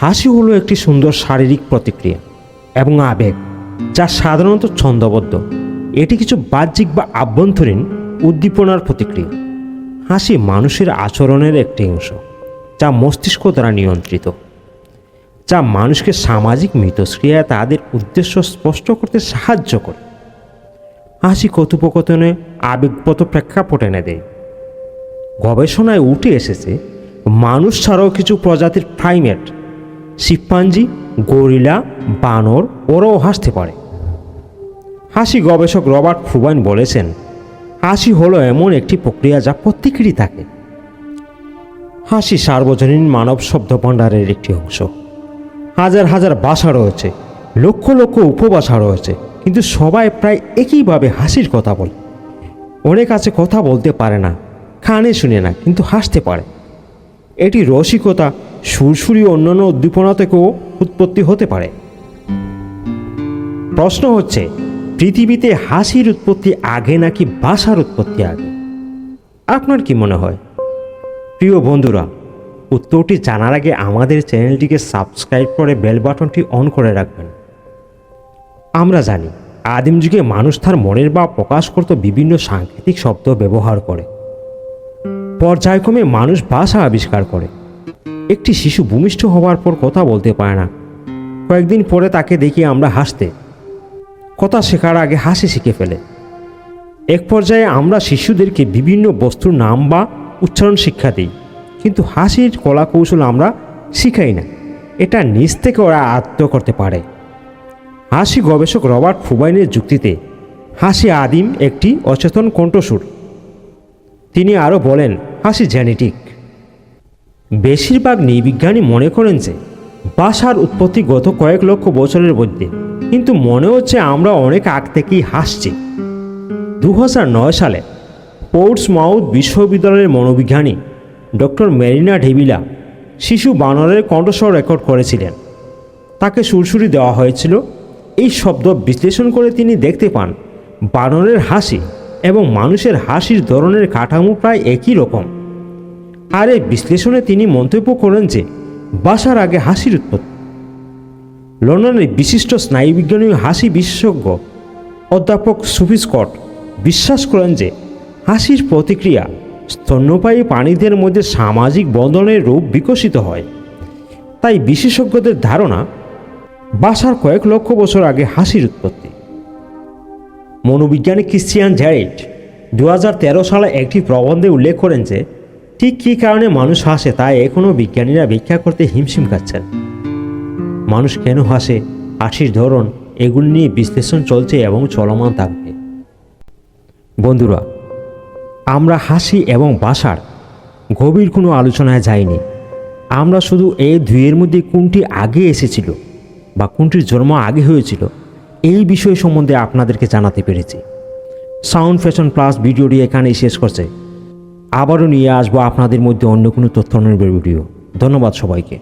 হাসি হলো একটি সুন্দর শারীরিক প্রতিক্রিয়া এবং আবেগ, যা সাধারণত ছন্দবদ্ধ। এটি কিছু বাহ্যিক বা আভ্যন্তরীণ উদ্দীপনার প্রতিক্রিয়া। হাসি মানুষের আচরণের একটি অংশ, যা মস্তিষ্ক দ্বারা নিয়ন্ত্রিত, যা মানুষকে সামাজিক মিথস্ক্রিয়ায় তাদের উদ্দেশ্য স্পষ্ট করতে সাহায্য করে। হাসি কথোপকথনে আবেগগত প্রেক্ষাপট এনে দেয়। গবেষণায় উঠে এসেছে, মানুষ ছাড়াও কিছু প্রজাতির প্রাইমেট শিম্পাঞ্জি গরিলা, বানর ওরাও হাসতে পারে। হাসি গবেষক রবার্ট ফুবাইন বলেছেন, হাসি হলো এমন একটি প্রক্রিয়া যা প্রত্যেকেরই থাকে। হাসি সার্বজনীন মানব শব্দ ভাণ্ডারের একটি অংশ। হাজার হাজার ভাষা রয়েছে, লক্ষ লক্ষ উপভাষা রয়েছে, কিন্তু সবাই প্রায় একইভাবে হাসির কথা বলে। অনেক আছে কথা বলতে পারে না, কানে শুনে না, কিন্তু হাসতে পারে। এটি রসিকতা, সুরসুরি অন্যান্য উদ্দীপনা থেকেও উৎপত্তি হতে পারে। প্রশ্ন হচ্ছে, পৃথিবীতে হাসির উৎপত্তি আগে নাকি ভাষার উৎপত্তি আগে? আপনার কি মনে হয়? প্রিয় বন্ধুরা, উত্তরটি জানার আগে আমাদের চ্যানেলটিকে সাবস্ক্রাইব করে বেল বাটনটি অন করে রাখবেন। আমরা জানি আদিম যুগে মানুষ তার মনের ভাব প্রকাশ করতে বিভিন্ন সাংকেতিক শব্দ ব্যবহার করে। পর্যায়ক্রমে মানুষ ভাষা আবিষ্কার করে। একটি শিশু ভূমিষ্ঠ হওয়ার পর কথা বলতে পারে না। কয়েকদিন পরে তাকে দেখি আমরা হাসতে। কথা শেখার আগে হাসি শিখে ফেলে। এক পর্যায়ে আমরা শিশুদেরকে বিভিন্ন বস্তুর নাম বা উচ্চারণ শিক্ষা দিই, কিন্তু হাসির কলা কৌশল আমরা শিখাই না। এটা নিজ থেকে ওরা আয়ত্ত করতে পারে। হাসি গবেষক রবার্ট ফুবাইনের যুক্তিতে, হাসি আদিম একটি অচেতন কণ্ঠসুর তিনি আরও বলেন হাসি জেনেটিক বেশিরভাগ নৃবিজ্ঞানী মনে করেন যে ভাষার উৎপত্তি গত কয়েক লক্ষ বছরের মধ্যে। কিন্তু মনে হচ্ছে আমরা অনেক আগ থেকেই হাসছি। দু হাজার নয় সালে পোর্টস মাউথ বিশ্ববিদ্যালয়ের মনোবিজ্ঞানী ডক্টর মেরিনা ঢেবিলা শিশু বানরের কণ্ঠস্বর রেকর্ড করেছিলেন। তাকে সুরসুরি দেওয়া হয়েছিল। এই শব্দ বিশ্লেষণ করে তিনি দেখতে পান, বানরের হাসি এবং মানুষের হাসির ধরনের কাঠামো প্রায় একই রকম। আর এই বিশ্লেষণে তিনি মন্তব্য করেন যে, বাসার আগে হাসির উৎপত্তি। লন্ডনের বিশিষ্ট স্নায়ুবিজ্ঞানী হাসি বিশেষজ্ঞ অধ্যাপক সুফি স্কট বিশ্বাস করেন যে, হাসির প্রতিক্রিয়া স্তন্যপায়ী প্রাণীদের মধ্যে সামাজিক বন্ধনের রূপ বিকশিত হয়। তাই বিশেষজ্ঞদের ধারণা, বাসার কয়েক লক্ষ বছর আগে হাসির উৎপত্তি। মনোবিজ্ঞানী ক্রিশ্চিয়ান জ্যারেট দু হাজার তেরো সালে একটি প্রবন্ধে উল্লেখ করেন যে, ঠিক কী কারণে মানুষ হাসে তা এখনও বিজ্ঞানীরা ভিক্ষা করতে হিমশিম খাচ্ছেন? মানুষ কেন হাসে? হাসির ধরন, এগুলি নিয়ে বিশ্লেষণ চলছে এবং চলমান থাকবে। বন্ধুরা, আমরা হাসি এবং বাসার গভীর কোনো আলোচনায় যাইনি। আমরা শুধু এই দুইয়ের মধ্যে কোনটি আগে এসেছিল বা কোনটির জন্ম আগে হয়েছিল এই বিষয় সম্বন্ধে আপনাদেরকে জানাতে পেরেছি। সাউন্ড ফ্যাশন প্লাস ভিডিওটি এখানেই শেষ করছে। আবারও নিয়ে আসব আপনাদের মধ্যে অন্য কোনো তথ্য ভিডিও। ধন্যবাদ সবাইকে।